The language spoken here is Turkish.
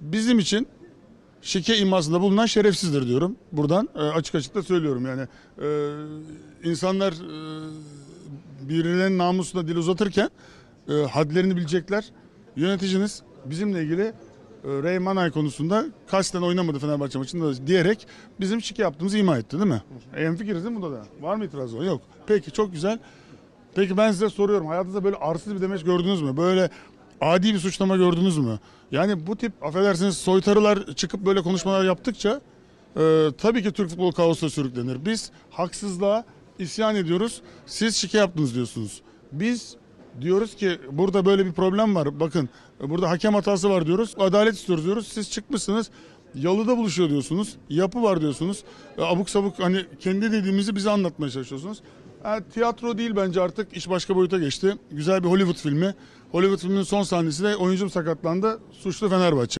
bizim için şike imasında bulunan şerefsizdir diyorum. Buradan e, açık açık da söylüyorum yani. E, insanlar e, birilerinin namusuna dil uzatırken e, hadlerini bilecekler. Yöneticiniz bizimle ilgili e, Reyman Ay konusunda kasten oynamadı Fenerbahçe maçında diyerek bizim şike yaptığımızı ima etti değil mi? En fikiriz değil mi bunda da? Var mı itiraz o? Yok. Peki çok güzel. Peki ben size soruyorum. Hayatınızda böyle arsız bir demeç gördünüz mü? Böyle adi bir suçlama gördünüz mü? Yani bu tip affedersiniz soytarılar çıkıp böyle konuşmalar yaptıkça e, tabii ki Türk futbolu kaosa sürüklenir. Biz haksızlığa isyan ediyoruz. Siz şike yaptınız diyorsunuz. Biz diyoruz ki burada böyle bir problem var. Bakın burada hakem hatası var diyoruz. Adalet istiyoruz diyoruz. Siz çıkmışsınız. Yalıda buluşuyor diyorsunuz. Yapı var diyorsunuz. E, abuk sabuk hani kendi dediğimizi bize anlatmaya çalışıyorsunuz. Ha, tiyatro değil bence artık iş başka boyuta geçti. Güzel bir Hollywood filmi. Hollywood filminin son sahnesi de oyuncum sakatlandı. Suçlu Fenerbahçe.